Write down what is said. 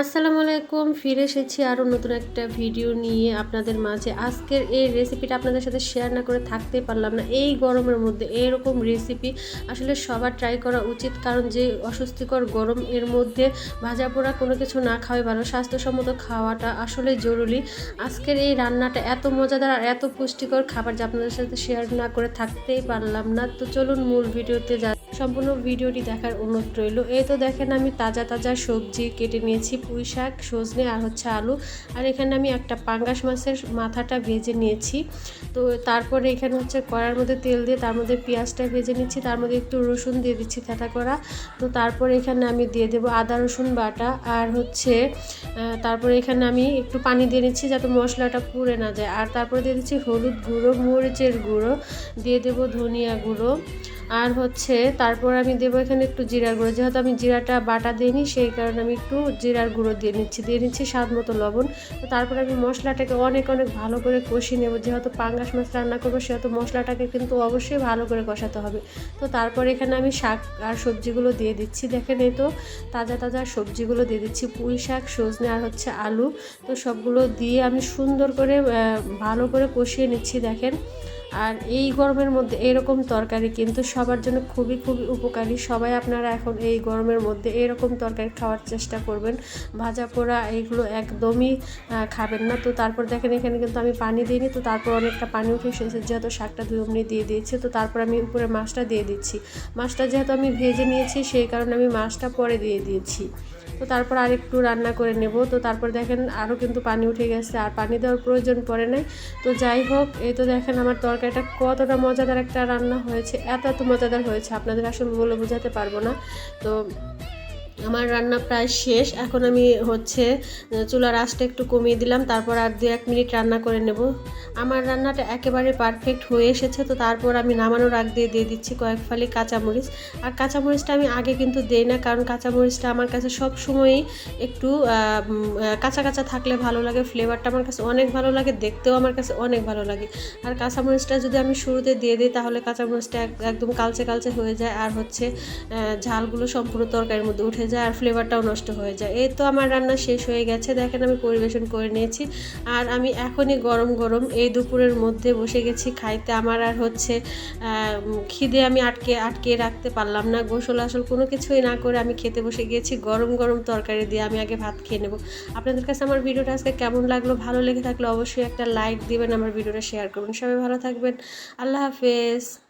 আসসালামু আলাইকুম, ফিরে এসেছি আরও নতুন একটা ভিডিও নিয়ে আপনাদের মাঝে। আজকের এই রেসিপিটা আপনাদের সাথে শেয়ার না করে থাকতে পারলাম না। এই গরমের মধ্যে এরকম রেসিপি আসলে সবার ট্রাই করা উচিত, কারণ যে অস্বস্তিকর গরম এর মধ্যে ভাজা পোড়া কোনো কিছু না খাওয়াই ভালো। স্বাস্থ্যসম্মত খাওয়াটা আসলে জরুরি। আজকের এই রান্নাটা এত মজাদার আর এত পুষ্টিকর খাবার যে আপনাদের সাথে শেয়ার না করে থাকতেই পারলাম না। তো চলুন মূল ভিডিওতে যা সম্পূর্ণ ভিডিওটি দেখার অনুরোধ রইল। এই তো দেখেন আমি তাজা তাজা সবজি কেটে নিয়েছি। পুঁই শাক, সজনে আর হচ্ছে আলু। আর এখানে আমি একটা পাঙ্গাস মাছের মাথাটা ভেজে নিয়েছি। তো তারপরে এখানে হচ্ছে কড়ার মধ্যে তেল দিয়ে তার মধ্যে পেঁয়াজটা ভেজে নিচ্ছি, তার মধ্যে একটু রসুন দিয়ে দিচ্ছি থেটা করা। তো তারপরে এখানে আমি দিয়ে দেবো আদা, রসুন বাটা আর হচ্ছে তারপরে এখানে আমি একটু পানি দিয়ে নিচ্ছি যাতে মশলাটা পুড়ে না যায়। আর তারপরে দিয়ে দিচ্ছি হলুদ গুঁড়ো, মরিচের গুঁড়ো, দিয়ে দেবো ধনিয়া গুঁড়ো। আর হচ্ছে তারপর আমি দেবো এখানে একটু জিরার গুঁড়ো। যেহেতু আমি জিরাটা বাটা দিইনি, সেই কারণে আমি একটু জিরার গুঁড়ো দিয়ে নিচ্ছি। দিয়ে নিচ্ছি স্বাদ মতো লবণ। তো তারপর আমি মশলাটাকে অনেক অনেক ভালো করে কষিয়ে নেব। যেহেতু পাঙ্গাস মাছ রান্না করব, সেহেতু মশলাটাকে কিন্তু অবশ্যই ভালো করে কষাতে হবে। তো তারপর এখানে আমি শাক আর সবজিগুলো দিয়ে দিচ্ছি। দেখেন এই তো, তাজা তাজা সবজিগুলো দিয়ে দিচ্ছি। পুঁই শাক, সজনে আর হচ্ছে আলু। তো সবগুলো দিয়ে আমি সুন্দর করে ভালো করে কষিয়ে নিচ্ছি। দেখেন আর এই গরমের মধ্যে এরকম তরকারি কিন্তু সবার জন্য খুবই খুবই উপকারী। সবাই আপনারা এখন এই গরমের মধ্যে এরকম তরকারি খাওয়ার চেষ্টা করবেন। ভাজা পোড়া এইগুলো একদমই খাবেন না। তো তারপর দেখেন, এখানে কিন্তু আমি পানি দিইনি। তো তারপর অনেকটা পানি উঠে এসেছে। যেহেতু শাকটা ধুয়ে দিয়ে দিয়েছি, তো তারপর আমি উপরে মাছটা দিয়ে দিচ্ছি। মাছটা যেহেতু আমি ভেজে নিয়েছি, সেই কারণে আমি মাছটা পরে দিয়ে দিয়েছি। তো তারপর আর একটু রান্না করে নেব। তো তারপর দেখেন আরও কিন্তু পানি উঠে গেছে আর পানি দেওয়ার প্রয়োজন পড়ে নাই। তো যাই হোক, এই তো দেখেন আমার তরকারিটা কতটা মজাদার একটা রান্না হয়েছে, এত এত মজাদার হয়েছে। আপনাদের আসলে বলে বোঝাতে পারব না। তো আমার রান্না প্রায় শেষ। এখন আমি হচ্ছে, চুলার আঁচটা একটু কমিয়ে দিলাম, তারপর আর দু এক মিনিট রান্না করে নেব। আমার রান্নাটা একেবারে পারফেক্ট হয়ে এসেছে, তো তারপর আমি নামানোর আগ দিয়ে দিয়ে দিচ্ছি কয়েক ফালি কাঁচামরিচ। আর কাঁচামরিচটা আমি আগে কিন্তু দেই না, কারণ কাঁচামরিচটা আমার কাছে সব সময়ই একটু কাঁচা কাঁচা থাকলে ভালো লাগে ফ্লেভারটা আমার কাছে অনেক ভালো লাগে, দেখতেও আমার কাছে অনেক ভালো লাগে। আর কাঁচামরিচটা যদি আমি শুরুতে দিয়ে দিই, তাহলে কাঁচামরিচটা একদম কালচে কালচে হয়ে যায়, আর হচ্ছে ঝালগুলো সম্পূর্ণ তরকারির মধ্যে উঠে যায় আর ফ্লেভারটাও নষ্ট হয়ে যায়। এই তো আমার রান্না শেষ হয়ে গেছে। দেখেন আমি পরিবেশন করে নিয়েছি। আর আমি এখনই গরম গরম এই দুপুরের মধ্যে বসে গেছি খাইতে। আমার আর হচ্ছে খিদে আমি আটকে আটকে রাখতে পারলাম না। গোসল আসল কোনো কিছুই না করে আমি খেতে বসে গিয়েছি। গরম গরম তরকারি দিয়ে আমি আগে ভাত খেয়ে নেব। আপনাদের কাছে আমার ভিডিওটা আজকে কেমন লাগল? ভালো লেগে থাকলে অবশ্যই একটা লাইক দিবেন, আমার ভিডিওটা শেয়ার করবেন। সবাই ভালো থাকবেন। আল্লাহ হাফেজ।